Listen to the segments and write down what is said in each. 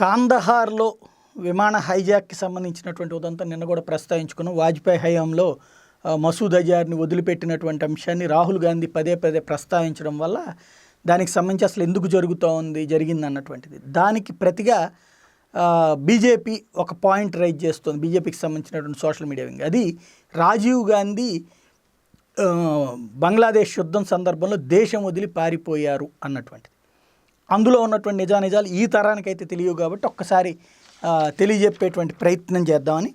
కాందహార్లో విమాన హైజాక్కి సంబంధించినటువంటి ఉదంతా నిన్న కూడా ప్రస్తావించుకున్నాం. వాజ్పేయి హయాంలో మసూద్ అజార్ని వదిలిపెట్టినటువంటి అంశాన్ని రాహుల్ గాంధీ పదే పదే ప్రస్తావించడం వల్ల దానికి సంబంధించి అసలు ఎందుకు జరుగుతూ ఉంది జరిగింది అన్నటువంటిది దానికి ప్రతిగా బీజేపీ ఒక పాయింట్ రైజ్ చేస్తుంది బీజేపీకి సంబంధించినటువంటి సోషల్ మీడియా వింగ్. అది రాజీవ్ గాంధీ బంగ్లాదేశ్ యుద్ధం సందర్భంలో దేశం వదిలి పారిపోయారు అన్నటువంటిది. అందులో ఉన్నటువంటి నిజానిజాలు ఈ తరానికైతే తెలియవు కాబట్టి ఒక్కసారి తెలియజెప్పేటువంటి ప్రయత్నం చేద్దామని.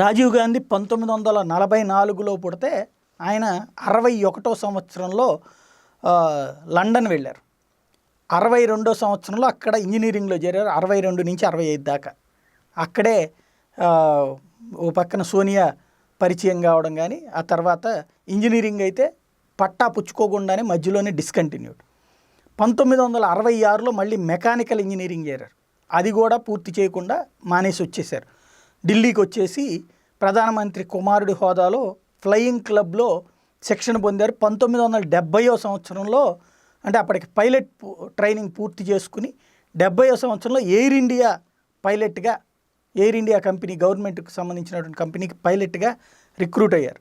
రాజీవ్ గాంధీ పంతొమ్మిది వందల నలభై నాలుగులో పుడితే ఆయన అరవై ఒకటో సంవత్సరంలో లండన్ వెళ్ళారు. అరవై రెండో సంవత్సరంలో అక్కడ ఇంజనీరింగ్లో చేరారు అరవై రెండు నుంచి అరవై ఐదు దాకా. అక్కడే ఓ పక్కన సోనియా పరిచయం కావడం కానీ ఆ తర్వాత ఇంజనీరింగ్ అయితే పట్టా పుచ్చుకోకుండానే మధ్యలోనే డిస్కంటిన్యూడ్. పంతొమ్మిది వందల అరవై ఆరులో మళ్ళీ మెకానికల్ ఇంజనీరింగ్ చేరారు. అది కూడా పూర్తి చేయకుండా మానేసి వచ్చేసారు ఢిల్లీకి వచ్చేసి ప్రధానమంత్రి కుమారుడి హోదాలో ఫ్లయింగ్ క్లబ్లో శిక్షణ పొందారు. పంతొమ్మిది వందల డెబ్భైవ సంవత్సరంలో అంటే అప్పటికి పైలట్ ట్రైనింగ్ పూర్తి చేసుకుని డెబ్భైవ సంవత్సరంలో ఎయిర్ ఇండియా పైలట్గా ఎయిర్ ఇండియా కంపెనీ గవర్నమెంట్కి సంబంధించినటువంటి కంపెనీకి పైలట్గా రిక్రూట్ అయ్యారు.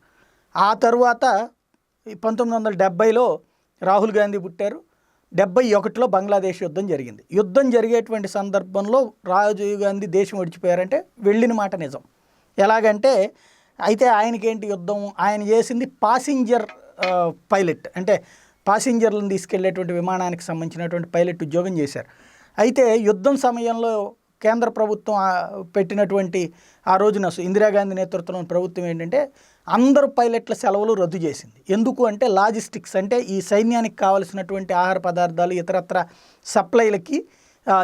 ఆ తర్వాత ఈ పంతొమ్మిది వందల డెబ్భైలో రాహుల్ గాంధీ పుట్టారు. డెబ్బై ఒకటిలో బంగ్లాదేశ్ యుద్ధం జరిగింది. యుద్ధం జరిగేటువంటి సందర్భంలో రాజీవ్ గాంధీ దేశం విడిచిపోయారంటే వెళ్ళిన మాట నిజం. ఎలాగంటే అయితే ఆయనకేంటి యుద్ధం? ఆయన చేసింది పాసింజర్ పైలట్. అంటే పాసింజర్లను తీసుకెళ్ళేటువంటి విమానానికి సంబంధించినటువంటి పైలట్ ఉద్యోగం చేశారు. అయితే యుద్ధం సమయంలో కేంద్ర ప్రభుత్వం పెట్టినటువంటి ఆ రోజున ఇందిరాగాంధీ నేతృత్వంలోని ప్రభుత్వం ఏంటంటే అందరు పైలట్ల సెలవులు రద్దు చేసింది. ఎందుకు అంటే లాజిస్టిక్స్ అంటే ఈ సైన్యానికి కావలసినటువంటి ఆహార పదార్థాలు ఇతరత్ర సప్లైలకి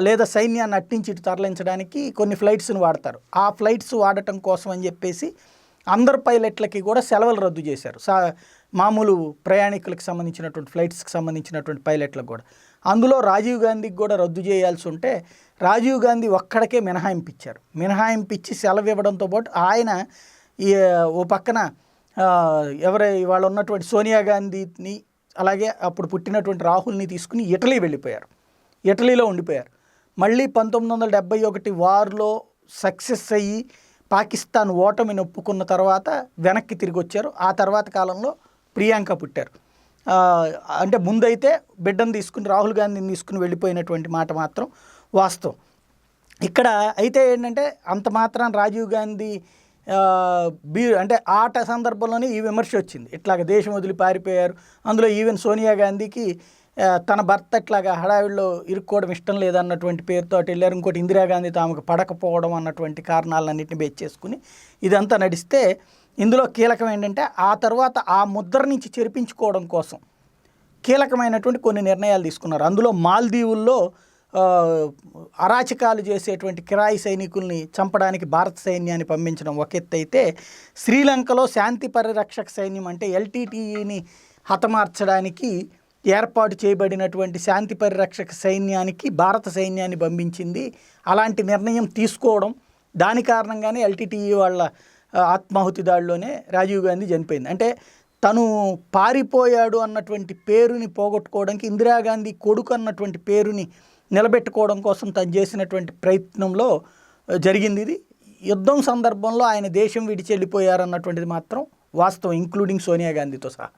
లేదా సైన్యాన్ని అట్టించి ఇటు తరలించడానికి కొన్ని ఫ్లైట్స్ని వాడతారు. ఆ ఫ్లైట్స్ వాడటం కోసం అని చెప్పేసి అందరు పైలట్లకి కూడా సెలవులు రద్దు చేశారు. సా మామూలు ప్రయాణికులకు సంబంధించినటువంటి ఫ్లైట్స్కి సంబంధించినటువంటి పైలట్లకు కూడా. అందులో రాజీవ్ గాంధీకి కూడా రద్దు చేయాల్సి ఉంటే రాజీవ్ గాంధీ ఒక్కడికే మినహాయింపు ఇచ్చారు మినహాయింపు ఇచ్చి సెలవు ఇవ్వడంతో పాటు ఆయన ఈ ఓ పక్కన ఎవరై వాళ్ళు ఉన్నటువంటి సోనియా గాంధీని అలాగే అప్పుడు పుట్టినటువంటి రాహుల్ని తీసుకుని ఇటలీ వెళ్ళిపోయారు. ఇటలీలో ఉండిపోయారు. మళ్ళీ పంతొమ్మిది వందల డెబ్బై ఒకటి వార్లో సక్సెస్ అయ్యి పాకిస్తాన్ ఓటమిని ఒప్పుకున్న తర్వాత వెనక్కి తిరిగి వచ్చారు ఆ తర్వాత కాలంలో ప్రియాంక పుట్టారు. అంటే ముందైతే బిడ్డను తీసుకుని రాహుల్ గాంధీని తీసుకుని వెళ్ళిపోయినటువంటి మాట మాత్రం వాస్తవం. ఇక్కడ అయితే ఏంటంటే అంత మాత్రం రాజీవ్ గాంధీ బీ అంటే ఆట సందర్భంలోనే ఈ విమర్శ వచ్చింది. ఇట్లాగ దేశం వదిలి పారిపోయారు. అందులో ఈవెన్ సోనియా గాంధీకి తన భర్త ఇట్లాగా హడావిడిలో ఇరుక్కోవడం ఇష్టం లేదన్నటువంటి పేరుతో అటు వెళ్ళారు. ఇంకోటి ఇందిరాగాంధీ తాముకు పడకపోవడం అన్నటువంటి కారణాలన్నింటినీ బేస్ చేసుకుని ఇదంతా నడిస్తే ఇందులో కీలకం ఏంటంటే ఆ తర్వాత ఆ ముద్ర నుంచి చెరిపించుకోవడం కోసం కీలకమైనటువంటి కొన్ని నిర్ణయాలు తీసుకున్నారు. అందులో మాల్దీవుల్లో అరాచకాలు చేసేటువంటి కిరాయి సైనికుల్ని చంపడానికి భారత సైన్యాన్ని పంపించడం ఒక ఎత్తు అయితే శ్రీలంకలో శాంతి పరిరక్షక సైన్యం అంటే ఎల్టీటీఈని హతమార్చడానికి ఏర్పాటు చేయబడినటువంటి శాంతి పరిరక్షక సైన్యానికి భారత సైన్యాన్ని పంపించింది. అలాంటి నిర్ణయం తీసుకోవడం దాని కారణంగానే ఎల్టీటీఈ వాళ్ళ ఆత్మాహుతి దాడిలోనే రాజీవ్ గాంధీ చనిపోయింది. అంటే తను పారిపోయాడు అన్నటువంటి పేరుని పోగొట్టుకోవడానికి ఇందిరాగాంధీ కొడుకు అన్నటువంటి పేరుని నిలబెట్టుకోవడం కోసం తను చేసినటువంటి ప్రయత్నంలో జరిగింది ఇది. యుద్ధం సందర్భంలో ఆయన దేశం విడిచి వెళ్ళిపోయారన్నటువంటిది మాత్రం వాస్తవం ఇంక్లూడింగ్ సోనియా గాంధీతో సహా.